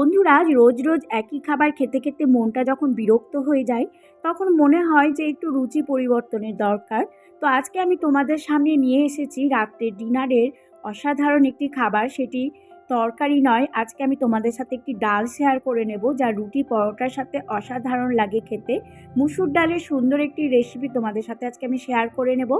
বন্ধুরা রোজ রোজ একই খাবার খেতে খেতে মনটা যখন বিরক্ত হয়ে যায়, তখন মনে হয় যে একটু রুচি পরিবর্তনের দরকার। তো আজকে আমি তোমাদের সামনে নিয়ে এসেছি রাত্রের ডিনারের অসাধারণ একটি খাবার, সেটি তরকারি নয়, আজকে আমি তোমাদের সাথে একটি ডাল শেয়ার করে নেব, যা রুটি পরোটার সাথে অসাধারণ লাগে খেতে। মুসুর ডালের সুন্দর একটি রেসিপি তোমাদের সাথে আজকে আমি শেয়ার করে নেব,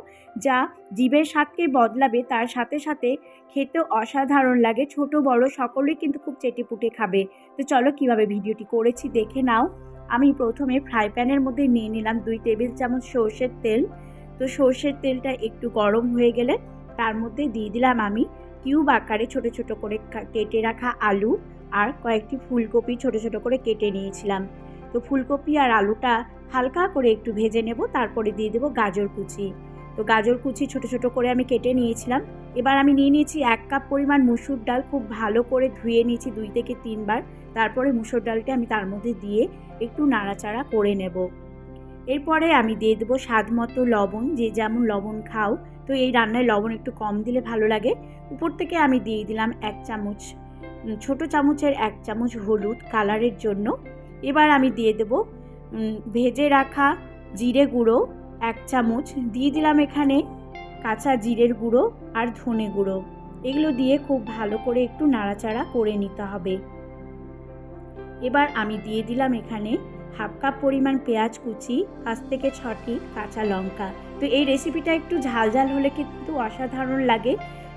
যা জীবের স্বাদকে বদলাবে, তার সাথে সাথে খেতেও অসাধারণ লাগে। ছোট, বড় সকলেই কিন্তু খুব চেটেপুটে খাবে। তো চলো কীভাবে ভিডিওটি করেছি দেখে নাও। আমি প্রথমে ফ্রাই প্যানের মধ্যে নিয়ে নিলাম দুই টেবিল চামচ সর্ষের তেল। তো সর্ষের তেলটা একটু গরম হয়ে গেলে তার মধ্যে দিয়ে দিলাম আমি কিউব আকারে ছোট ছোট করে কেটে রাখা আলু আর কয়েকটি ফুলকপি ছোট ছোট করে কেটে নিয়েছিলাম। তো ফুলকপি আর আলুটা হালকা করে একটু ভেজে নেব, তারপরে দিয়ে দেবো গাজর কুচি। তো গাজর কুচি ছোট ছোট করে আমি কেটে নিয়েছিলাম। এবার আমি নিয়ে নিয়েছি এক কাপ পরিমাণ মুসুর ডাল, খুব ভালো করে ধুয়ে নিয়েছি দুই থেকে তিনবার। তারপরে মুসুর ডালটা আমি তার মধ্যে দিয়ে একটু নাড়াচাড়া করে নেব। এরপরে আমি দিয়ে দেবো স্বাদ মতো লবণ, যে যেমন লবণ খাও। তো এই রান্নায় লবণ একটু কম দিলে ভালো লাগে। উপর থেকে আমি দিয়ে দিলাম এক চামচ ছোট চামচের এক চামচ হলুদ কালারের জন্য। এবার আমি দিয়ে দেবো ভেজে রাখা জিরে গুঁড়ো এক চামচ। দিয়ে দিলাম এখানে কাঁচা জিরের গুঁড়ো আর ধনে গুঁড়ো। এগুলো দিয়ে খুব ভালো করে একটু নাড়াচাড়া করে নিতে হবে। এবার আমি দিয়ে দিলাম এখানে হাফ কাপ পরিমাণ পেঁয়াজ কুচি, পাঁচ থেকে ছটি কাঁচা লঙ্কা। তো এই রেসিপিটা একটু ঝাল ঝাল হলে কিন্তু অসাধারণ লাগে।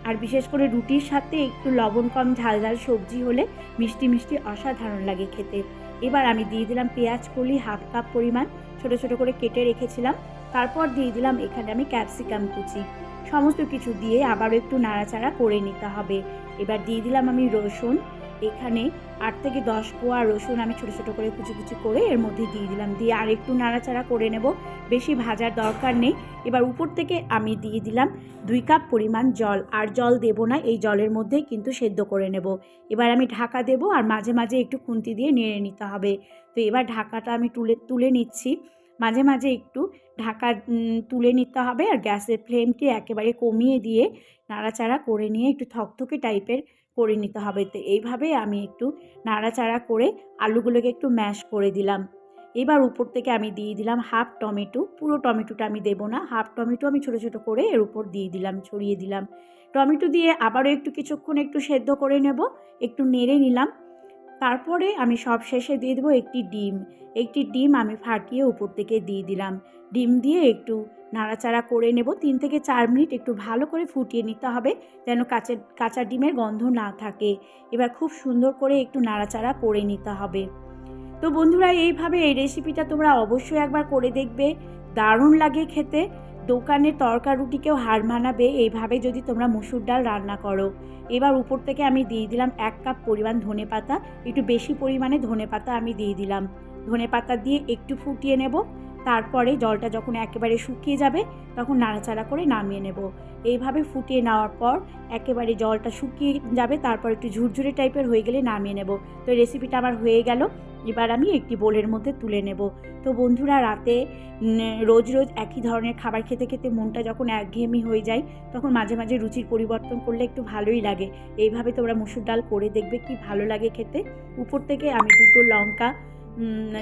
আর বিশেষ করে রুটির সাথে একটু লবণ কম, ঝাল ঝাল সবজি হলে মিষ্টি মিষ্টি অসাধারণ লাগে খেতে। এবার আমি দিয়ে দিলাম পেঁয়াজ কলি হাফ কাপ পরিমাণ, ছোট ছোট করে কেটে রেখেছিলাম। তারপর দিয়ে দিলাম এখানে আমি ক্যাপসিকাম কুচি। সমস্ত কিছু দিয়ে আবারও একটু নাড়াচাড়া করে নিতে হবে। এবার দিয়ে দিলাম আমি রসুন এখানে আট থেকে দশ কোয়া রসুন আমি ছোটো ছোটো করে কুচি কুচি করে এর মধ্যে দিয়ে দিলাম। দিয়ে আর একটু নাড়াচাড়া করে নেব। বেশি ভাজার দরকার নেই। এবার উপর থেকে আমি দিয়ে দিলাম দুই কাপ পরিমাণ জল। আর জল দেব না, এই জলের মধ্যেই কিন্তু সেদ্ধ করে নেব। এবার আমি ঢাকা দেব আর মাঝে মাঝে একটু খুন্তি দিয়ে নেড়ে নিতে হবে। তো এবার ঢাকাটা আমি তুলে তুলে নিচ্ছি। মাঝে মাঝে একটু ঢাকা তুলে নিতে হবে। আর গ্যাসের ফ্লেমটি একেবারে কমিয়ে দিয়ে নাড়াচাড়া করে নিয়ে একটু থকথকে টাইপের করে নিতে হবে। তো এইভাবে আমি একটু নাড়াচাড়া করে আলুগুলোকে একটু ম্যাশ করে দিলাম। এবার উপর থেকে আমি দিয়ে দিলাম হাফ টমেটো। পুরো টমেটোটা আমি দেবো না। হাফ টমেটো আমি ছোটো ছোটো করে এর উপর দিয়ে দিলাম, ছড়িয়ে দিলাম। টমেটো দিয়ে আবারও একটু কিছুক্ষণ একটু সেদ্ধ করে নেব। একটু নেড়ে নিলাম। তারপরে আমি সব শেষে দিয়ে দেবো একটি ডিম। একটি ডিম আমি ফাটিয়ে উপর থেকে দিয়ে দিলাম। ডিম দিয়ে একটু নাড়াচাড়া করে নেব। তিন থেকে চার মিনিট একটু ভালো করে ফুটিয়ে নিতে হবে যেন কাঁচের, কাঁচা ডিমের গন্ধ না থাকে। এবার খুব সুন্দর করে একটু নাড়াচাড়া করে নিতে হবে। তো বন্ধুরা, এইভাবে এই রেসিপিটা তোমরা অবশ্যই একবার করে দেখবে। দারুণ লাগে খেতে। দোকানের তরকা রুটিকেও হার মানাবে, এইভাবে যদি তোমরা মুসুর ডাল রান্না করো। এবার উপর থেকে আমি দিয়ে দিলাম এক কাপ পরিমাণ ধনে পাতা, একটু বেশি পরিমাণে ধনে পাতা আমি দিয়ে দিলাম। ধনে পাতা দিয়ে একটু ফুটিয়ে নেব, তারপরে জলটা যখন একেবারে শুকিয়ে যাবে, তখন নাড়াচাড়া করে নামিয়ে নেব। এইভাবে ফুটিয়ে নেওয়ার পর একেবারে জলটা শুকিয়ে যাবে, তারপর একটু ঝুরঝুরে টাইপের হয়ে গেলে নামিয়ে নেব। তো রেসিপিটা আমার হয়ে গেল। এবার আমি একটি বোলের মধ্যে তুলে নেব। তো বন্ধুরা, রাতে রোজ রোজ একই ধরনের খাবার খেতে খেতে মনটা যখন একঘেয়েমি হয়ে যায়, তখন মাঝে মাঝে রুচির পরিবর্তন করলে একটু ভালোই লাগে। এইভাবে তোমরা মুসুর ডাল করে দেখবে কি ভালো লাগে খেতে। উপর থেকে আমি দুটো লঙ্কা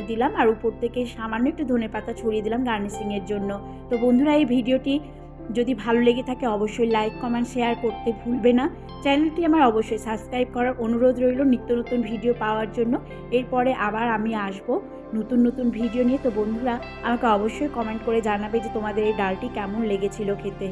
দিলাম, আর উপর থেকে সামান্য একটু ধনে পাতা ছড়িয়ে দিলাম গার্নিশিংয়ের জন্য। তো বন্ধুরা, এই ভিডিওটি যদি ভালো লেগে থাকে অবশ্যই লাইক কমেন্ট শেয়ার করতে ভুলবে না। চ্যানেলটি আমার অবশ্যই সাবস্ক্রাইব করার অনুরোধ রইল নিত্য নতুন ভিডিও পাওয়ার জন্য। এরপরে আবার আমি আসব নতুন নতুন ভিডিও নিয়ে। তো বন্ধুরা, আমাকে অবশ্যই কমেন্ট করে জানাবে যে তোমাদের এই ডালটি কেমন লেগেছিল খেতে।